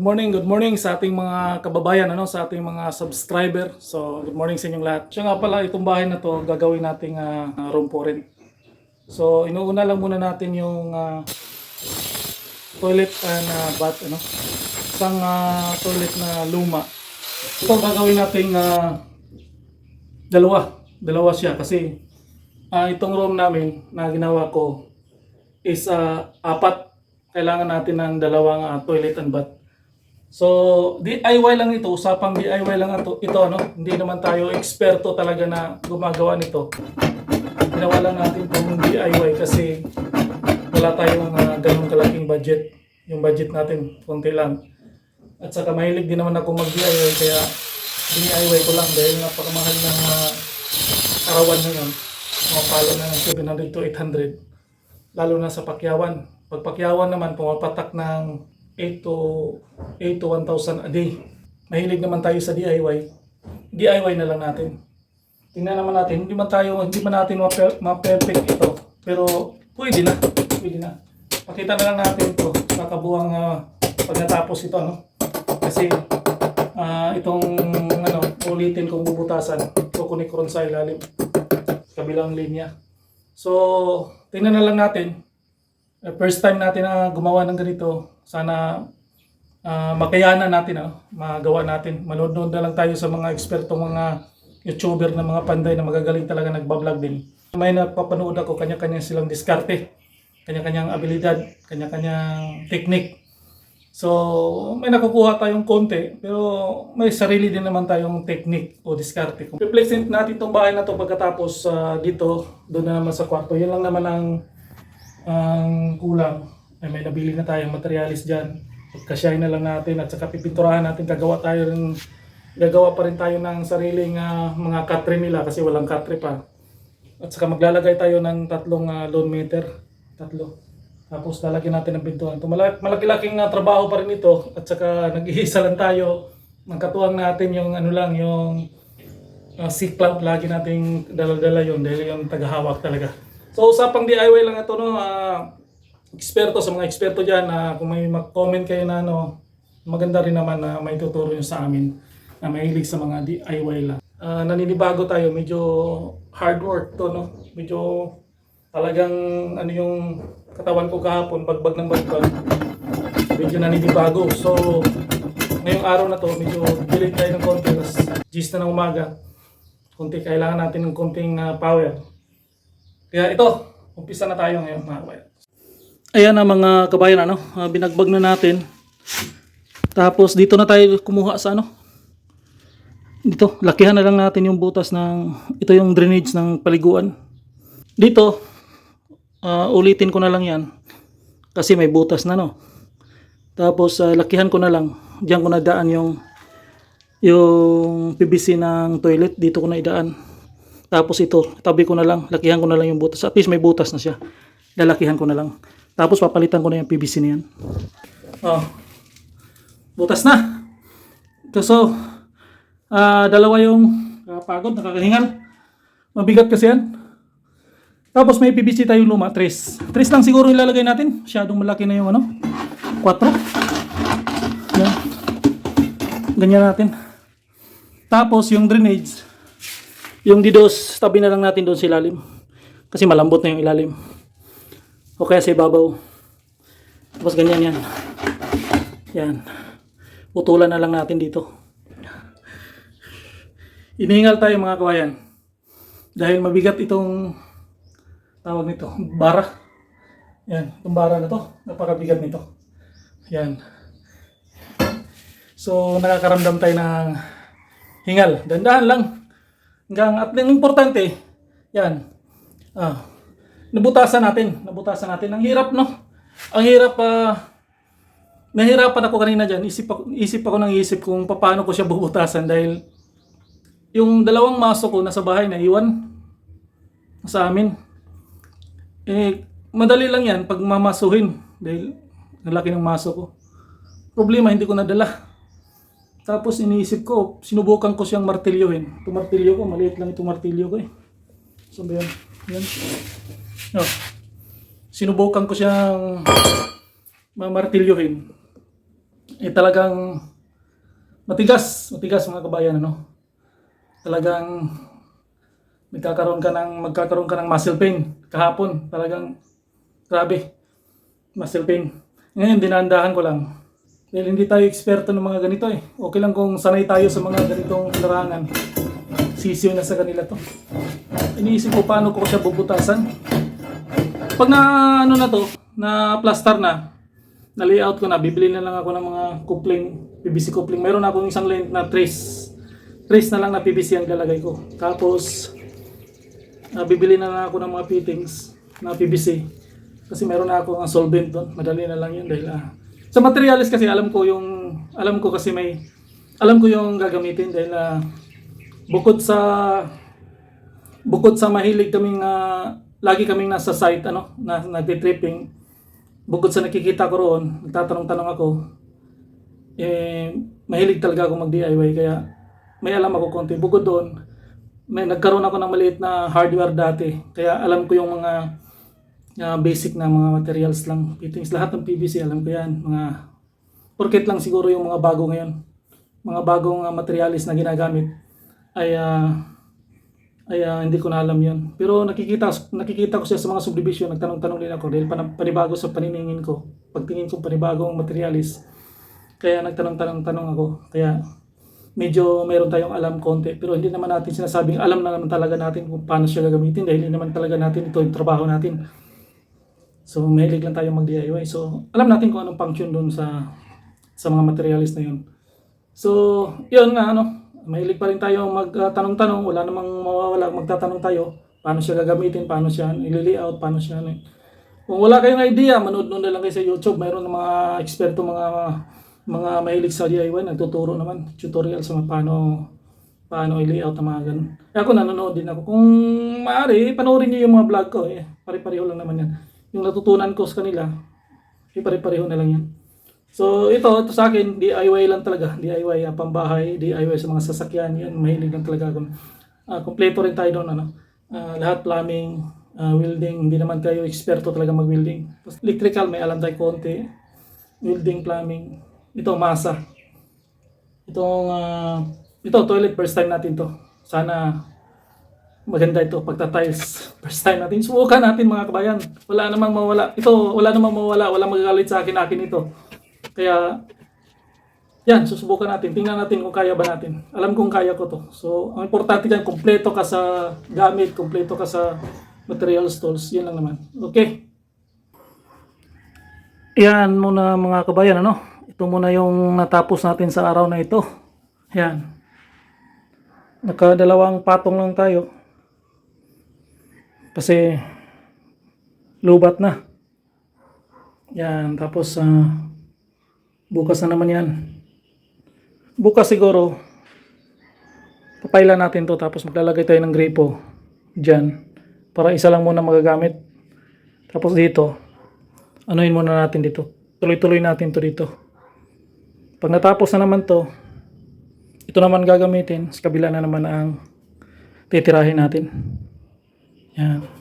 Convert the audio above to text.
good morning, good morning sa ating mga kababayan, ano, sa ating mga subscriber. So, good morning sa inyong lahat. Siya nga pala, itong bahay na to, gagawin nating ah, ah, room po rin. So, inuuna lang muna natin yung ah, toilet and ah, bath, ano, isang ah, toilet na luma. Ito gagawin nating ah, dalawa. Dalawa siya kasi ah, itong room namin na ginawa ko is ah, apat kailangan natin ng dalawang ah, toilet and bath. So, DIY lang ito, usapang DIY lang ito, ito ano, hindi naman tayo eksperto talaga na gumagawa nito. Ginawa lang natin itong DIY kasi wala tayong uh, ganong kalaking budget. Yung budget natin, konti lang. At saka mahilig din naman ako mag-DIY kaya DIY ko lang dahil napakamahal ng uh, arawan ngayon. Mga palo na ng 700 to 800 lalo na sa pakyawan. Pag pakyawan naman, pumapatak ng 8 to, 8 to 1,000 a day. Mahilig naman tayo sa DIY. DIY na lang natin. Tingnan naman natin, hindi man tayo, hindi man natin ma-per- ma-perfect ito. Pero pwede na, pwede na. Pakita na lang natin ito, kakabuang uh, pag natapos ito, ano? Kasi ah, itong ano, ulitin kong bubutasan, kukunik rin sa ilalim, kabilang linya. So, tingnan na lang natin. Uh, First time natin na gumawa ng ganito. Sana ah, makayanan natin, ano, magawa natin. Manood na lang tayo sa mga ekspertong mga YouTuber na mga panday na magagaling talaga nagbablog din. May napapanood ako, kanya-kanya silang diskarte, kanya-kanyang abilidad, kanya-kanyang technique. So, may nakukuha tayong konti, pero may sarili din naman tayong technique o diskarte. Represent natin itong bahay na to pagkatapos ah, dito, doon na naman sa kwarto. Yan lang naman ang, ang kulang. Ay, may nabili na tayong materialis dyan. Kasyahin na lang natin at saka pipinturahan natin. Gagawa tayo rin, gagawa pa rin tayo ng sariling ah, mga katre nila kasi walang katre pa. At saka maglalagay tayo ng tatlong uh, loan meter. Tatlo. Tapos lalagyan natin ng pintuan. Ito, malaki, malaki-laking uh, trabaho pa rin ito. At saka nag-iisa lang tayo. Ang katuwang natin yung ano lang, yung uh, seat clamp. Lagi nating dala-dala yun dahil yung tagahawak talaga. So usapang DIY lang ito no. ah, eksperto sa mga eksperto dyan na kung may mag-comment kayo na ano, maganda rin naman na may tuturo nyo sa amin na mahilig sa mga DIY lang. Ah, naninibago tayo, medyo hard work to no. Medyo talagang ano yung katawan ko kahapon, bagbag ng bagbag. Medyo naninibago. So, ngayong araw na to, medyo delay tayo ng konti. Tapos, gis na ng umaga. Kunti, kailangan natin ng konting ah, power. Kaya ito, umpisa na tayo ngayon mga kabayan. Ayan na mga kabayan, ano, ah, binagbag na natin. Tapos dito na tayo kumuha sa ano. Dito, lakihan na lang natin yung butas ng, ito yung drainage ng paliguan. Dito, ah, ulitin ko na lang yan. Kasi may butas na no. Tapos ah, lakihan ko na lang. Diyan ko na daan yung yung PVC ng toilet dito ko na idaan. Tapos ito, tabi ko na lang, lakihan ko na lang yung butas. At least may butas na siya. Lalakihan ko na lang. Tapos papalitan ko na yung PVC na yan. Oh. Butas na. So, ah, dalawa yung pagod, nakakahingal. Mabigat kasi yan. Tapos may PVC tayong luma, tres. Tres lang siguro ilalagay natin. Masyadong malaki na yung ano. Quatro. Yan. Ganyan natin. Tapos yung drainage, yung didos, tabi na lang natin doon sa ilalim. Kasi malambot na yung ilalim. O kaya sa ibabaw. Tapos ganyan yan. Yan. Putulan na lang natin dito. Inihingal tayo mga kawayan. Dahil mabigat itong tawag nito, bara. Yan, itong bara na to, napakabigat nito. Yan. So, nakakaramdam tayo ng hingal. Dandahan lang. Hanggang, at ang importante, yan, ah, nabutasan natin, nabutasan natin. Ang hirap, no? Ang hirap, ah, nahirapan ako kanina dyan. Isip ako, isip ako ng isip kung paano ko siya bubutasan dahil yung dalawang maso ko nasa bahay na iwan sa amin. Eh, madali lang yan pag mamasuhin dahil ang laki ng maso ko. Problema, hindi ko nadala. Tapos iniisip ko, sinubukan ko siyang martilyohin. Itong martilyo ko, maliit lang itong martilyo ko eh. Ba yan? Yan. No. Sinubukan ko siyang mamartilyohin. eh talagang matigas, matigas mga kabayan ano. Talagang magkakaroon ka ng magkakaroon ka ng muscle pain kahapon. Talagang grabe. Muscle pain. Ngayon dinandahan ko lang. Dahil hindi tayo eksperto ng mga ganito eh. Okay lang kung sanay tayo sa mga ganitong larangan. Sisiyo na sa kanila to. Iniisip ko paano ko siya bubutasan. Pag na ano na to, na plaster na, na layout ko na, bibili na lang ako ng mga coupling, PVC coupling. Meron akong isang length na trace. Trace na lang na PVC ang ilalagay ko. Tapos, ah, bibili na lang ako ng mga fittings na PVC. Kasi meron na ako ang solvent doon. Madali na lang yun dahil ah, sa materials kasi alam ko yung alam ko kasi may alam ko yung gagamitin dahil ah, bukod sa bukod sa mahilig kaming ah, lagi kaming nasa site ano na nagti-tripping. Bukod sa nakikita ko roon nagtatanong-tanong ako eh mahilig talaga ako mag-DIY kaya may alam ako konti. Bukod doon may nagkaroon ako ng maliit na hardware dati. Kaya alam ko yung mga ah, basic na mga materials lang. Fittings lahat ng PVC alam ko yan. Mga porket lang siguro yung mga bago ngayon. Mga bagong ah, materialis na ginagamit ay ah, ay ah, hindi ko na alam yun. Pero nakikita nakikita ko siya sa mga subdivision, nagtanong-tanong din ako dahil pan- panibago sa paniningin ko. Pagtingin ko panibagong materialis. Kaya nagtanong-tanong-tanong ako. Kaya medyo mayroon tayong alam konti. Pero hindi naman natin sinasabing alam na naman talaga natin kung paano siya gagamitin dahil hindi naman talaga natin ito yung trabaho natin. So mahilig lang tayo mag-DIY. So alam natin kung anong function doon sa sa mga materialis na yun. So, yun nga ano, mahilig pa rin tayo magtanong-tanong, wala namang mawawala, magtatanong tayo, paano siya gagamitin, paano siya i-layout, paano siya ano. Kung wala kayong idea, manood na lang kayo sa YouTube, mayroon ng mga eksperto, mga mga mahilig sa DIY, nagtuturo naman, tutorial sa mga paano paano i-layout ang mga ganun. Ako nanonood din ako. Kung maaari, panoorin niyo yung mga vlog ko. Eh, pare-pareho lang naman yan. Yung natutunan ko sa kanila, eh, pare-pareho na lang yan. So ito, ito sa akin, DIY lang talaga. DIY, uh, pambahay, DIY sa mga sasakyan, yan, mahilig lang talaga ako. Uh, kompleto rin tayo doon, ano. Ah, lahat plumbing, ah, welding, hindi naman kayo eksperto talaga mag-welding. Electrical, may alam tayo konti. Welding, plumbing. Ito, masa. Itong, ah, ito, toilet, first time natin to. Sana maganda ito pagta-tiles. First time natin. Subukan natin mga kabayan. Wala namang mawala. Ito, wala namang mawala. Wala magagalit sa akin. Akin ito. Kaya, yan, susubukan natin. Tingnan natin kung kaya ba natin. Alam kong kaya ko to. So, ang importante dyan, kumpleto ka sa gamit, kumpleto ka sa materials tools. Yan lang naman. Okay. Yan muna mga kabayan, ano? Ito muna yung natapos natin sa araw na ito. Yan. Nakadalawang patong lang tayo. Kasi lubat na. Yan, tapos ah, bukas na naman yan. Bukas siguro papailan natin to tapos maglalagay tayo ng gripo dyan para isa lang muna magagamit. Tapos dito, anuin muna natin dito. Tuloy-tuloy natin to dito. Pag natapos na naman to, ito naman gagamitin, sa kabila na naman ang titirahin natin. Yan.